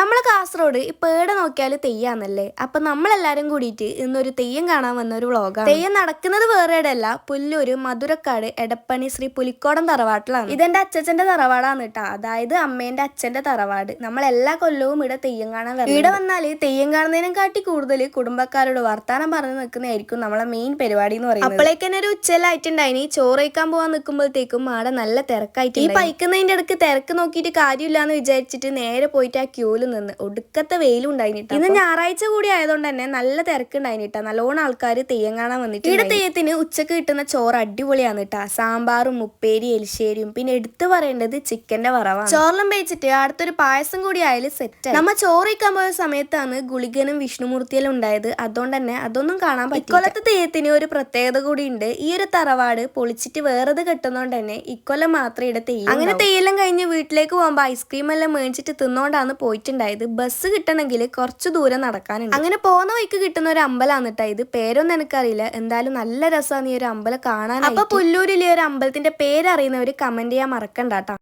നമ്മളെ കാസർഗോഡ് ഇപ്പൊ ഏടെ നോക്കിയാൽ തെയ്യാന്നല്ലേ? അപ്പൊ നമ്മളെല്ലാരും കൂടിയിട്ട് ഇന്നൊരു തെയ്യം കാണാൻ വന്ന ഒരു വ്ളോഗാണ്. തെയ്യം നടക്കുന്നത് വേറെ ഇടയല്ല പുല്ലൂര് മധുരക്കാട് എടപ്പണി ശ്രീ പുലിക്കോടൻ തറവാട്ടിലാണ്. ഇതെന്റെ അച്ഛച്ചന്റെ തറവാടാണ് കേട്ടോ അതായത് അമ്മേന്റെ അച്ഛന്റെ തറവാട്. നമ്മൾ എല്ലാ കൊല്ലവും ഇവിടെ തെയ്യം കാണാൻ വരും ഇവിടെ വന്നാൽ തെയ്യം കാണുന്നതിനും കാട്ടി കൂടുതൽ കുടുംബക്കാരോട് വർത്താനം പറഞ്ഞു നിൽക്കുന്നതായിരിക്കും നമ്മളെ മെയിൻ പരിപാടി എന്ന് പറയുന്നത്. അപ്പോഴേക്ക് തന്നെ ഒരു ചോറ് കഴിക്കാൻ പോവാൻ നിൽക്കുമ്പോഴത്തേക്കും ആടെ നല്ല തിരക്കായിട്ട് ഈ പൈക്കുന്നതിന്റെ ഇടയ്ക്ക് തിരക്ക് നോക്കിയിട്ട് കാര്യമില്ലാന്ന് വിചാരിച്ചിട്ട് നേരെ പോയിട്ട് ആ ക്യൂൽ നിന്ന്. ഒടുക്കത്തെ വെയിലും ഉണ്ടായിട്ടാ ഇന്ന് ഞായറാഴ്ച കൂടി ആയതുകൊണ്ട് തന്നെ നല്ല തിരക്കുണ്ടായിട്ടാ നല്ലോണം ആൾക്കാർ തെയ്യം കാണാൻ വന്നിട്ട് ഇവിടെ തെയ്യത്തിന് ഉച്ചയ്ക്ക് കിട്ടുന്ന ചോറ് അടിപൊളിയാണ് കേട്ടാ സാമ്പാറും ഉപ്പേരി എലിശ്ശേരിയും. പിന്നെ എടുത്തു പറയേണ്ടത് ചിക്കന്റെ വറവാണ്. ചോറിലും വെച്ചിട്ട് അടുത്തൊരു പായസം കൂടി ആയാലും സെറ്റ് നമ്മ ചോറിക്കാൻ പോയ സമയത്താണ് ഗുളികനും വിഷ്ണുമൂർത്തിയെല്ലാം ഉണ്ടായത്. അതുകൊണ്ട് തന്നെ അതൊന്നും കാണാൻ പറ്റും ഇക്കൊല്ലത്തെ തെയ്യത്തിന് ഒരു പ്രത്യേകത കൂടി ഉണ്ട്. ഈ ഒരു തറവാട് പൊളിച്ചിട്ട് വേറത് കെട്ടുന്നോണ്ട് തന്നെ ഇക്കൊല്ലം മാത്രം ഇവിടെ തെയ്യം അങ്ങനെ തെയ്യെല്ലാം കഴിഞ്ഞ് വീട്ടിലേക്ക് പോകുമ്പോൾ ഐസ്ക്രീം എല്ലാം മേടിച്ചിട്ട് തിന്നോണ്ടാണ് പോയിട്ടുണ്ടായത് ബസ് കിട്ടണമെങ്കിൽ കുറച്ച് ദൂരം നടക്കാനുണ്ട്. അങ്ങനെ പോകുന്ന വഴിക്ക് കിട്ടുന്ന ഒരു അമ്പലമാണ് കേട്ടോ ഇത്. പേരൊന്നും എനിക്കറിയില്ല. എന്തായാലും നല്ല രസമാണ് ഈ ഒരു അമ്പലം കാണാൻ അപ്പൊ പുല്ലൂരിലെ ഒരു അമ്പലത്തിന്റെ പേരറിയുന്നവർ കമന്റ് ചെയ്യാൻ മറക്കണ്ട ട്ടാ.